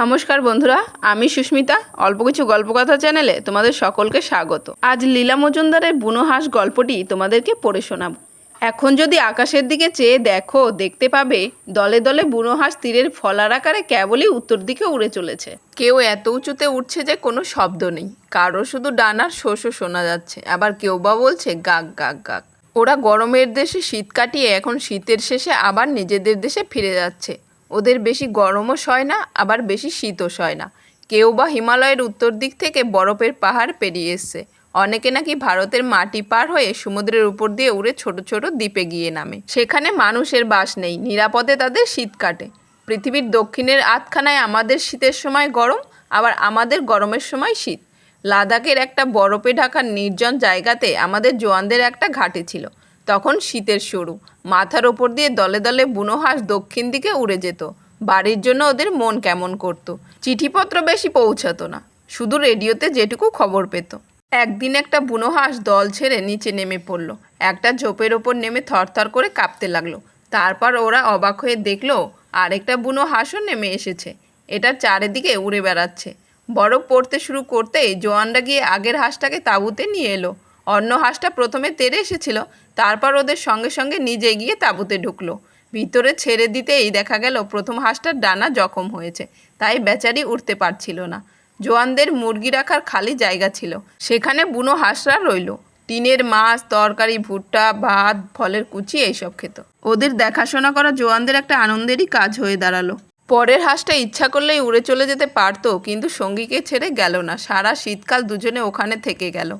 নমস্কার বন্ধুরা, আমি সুস্মিতা, অল্প কিছু গল্পকথা চ্যানেলে তোমাদের সকলকে স্বাগত। আজ লীলা মজুমদারের বুনো হাঁস গল্পটি তোমাদেরকে পড়ে শোনাবো। এখন যদি আকাশের দিকে চেয়ে দেখো, দেখতে পাবে দলে দলে বুনো হাঁস তীরের ফলার আকারে কেবলই উত্তর দিকে উড়ে চলেছে। কেউ এত উঁচুতে উঠছে যে কোনো শব্দ নেই। কারও শুধু ডানার শোষও শোনা যাচ্ছে। আবার কেউ বা বলছে গাক গাক গাক ওরা গরমের দেশে শীত কাটিয়ে এখন শীতের শেষে আবার নিজেদের দেশে ফিরে যাচ্ছে। ওদের বেশি গরমও সয় না, আবার বেশি শীতও সয় না। কেউ বা হিমালয়ের উত্তর দিক থেকে বরফের পাহাড় পেরিয়ে এসছে। অনেকে নাকি ভারতের মাটি পার হয়ে সমুদ্রের উপর দিয়ে উড়ে ছোট ছোট দ্বীপে গিয়ে নামে। সেখানে মানুষের বাস নেই, নিরাপদে তাদের শীত কাটে। পৃথিবীর দক্ষিণের আধখানায় আমাদের শীতের সময় গরম, আবার আমাদের গরমের সময় শীত। লাদাখের একটা বরফে ঢাকা নির্জন জায়গাতে আমাদের জোয়ানদের একটা ঘাটে ছিল। তখন শীতের শুরু। মাথার ওপর দিয়ে দলে দলে বুনো হাঁস দক্ষিণ দিকে উড়ে যেত। বাড়ির জন্য ওদের মন কেমন করতো। চিঠিপত্র বেশি পৌঁছাতো না। শুধু রেডিওতে যেটুকু খবর পেত। একদিন একটা বুনো হাঁস দল ছেড়ে নিচে নেমে পড়ল। একটা ঝোপের ওপর নেমে থরথর করে কাঁপতে লাগল। তারপর ওরা অবাক হয়ে দেখল, আরেকটা বুনো হাঁসও নেমে এসেছে। এটা চারিদিকে উড়ে বেড়াচ্ছে। বরফ পড়তে শুরু করতেই জোয়ানরা গিয়ে আগের হাঁসটাকে তাঁবুতে নিয়ে এলো। অন্য হাঁসটা প্রথমে তেড়ে এসেছিল তারপর ওদের সঙ্গে সঙ্গে নিজে গিয়ে তাঁবুতে ঢুকলো। ভিতরে ছেড়ে দিতেই দেখা গেল প্রথম হাঁসটার ডানা জখম হয়েছে, তাই বেচারি উঠতে পারছিল না। জোয়ানদের মুরগি রাখার খালি জায়গা ছিল। সেখানে বুনো হাঁসরা রইল। টিনের মাছ, তরকারি, ভুট্টা, ভাত, ফলের কুচি এইসব খেত। ওদের দেখাশোনা করা জোয়ানদের একটা আনন্দেরই কাজ হয়ে দাঁড়াল। পরের হাঁসটা ইচ্ছা করলেই উড়ে চলে যেতে পারতো, কিন্তু সঙ্গীকে ছেড়ে গেল না। সারা শীতকাল দুজনে ওখানে থেকে গেল।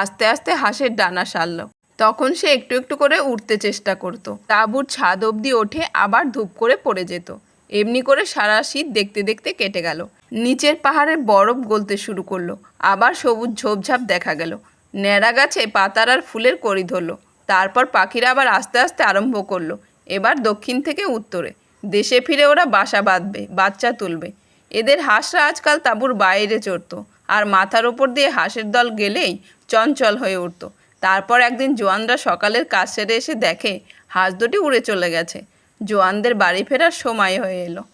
আস্তে আস্তে হাঁসের ডানা সারল। তখন সে একটু একটু করে উঠতে চেষ্টা করতো। তাঁবুর ছাদ অবধি ওঠে আবার ধূপ করে পড়ে যেত। এমনি করে সারা শীত দেখতে দেখতে কেটে গেল। নিচের পাহাড়ের বরফ গলতে শুরু করল। আবার সবুজ ঝোপঝাপ দেখা গেল। ন্যাড়া গাছে পাতার আর ফুলের কড়ি ধরলো। তারপর পাখিরা আবার আস্তে আস্তে আরম্ভ করল। এবার দক্ষিণ থেকে উত্তরে। দেশে ফিরে ওরা বাসা বাঁধবে, বাচ্চা তুলবে। এদের হাঁসরা আজকাল তাঁবুর বাইরে চড়তো। আর মাথার ওপর দিয়ে হাঁসের দল গেলেই চঞ্চল হয়ে উঠতো। তারপর একদিন জোয়ানরা সকালের কাজ সেরে এসে দেখে, হাঁস দুটি উড়ে চলে গেছে। জোয়ানদের বাড়ি ফেরার সময় হয়ে এলো।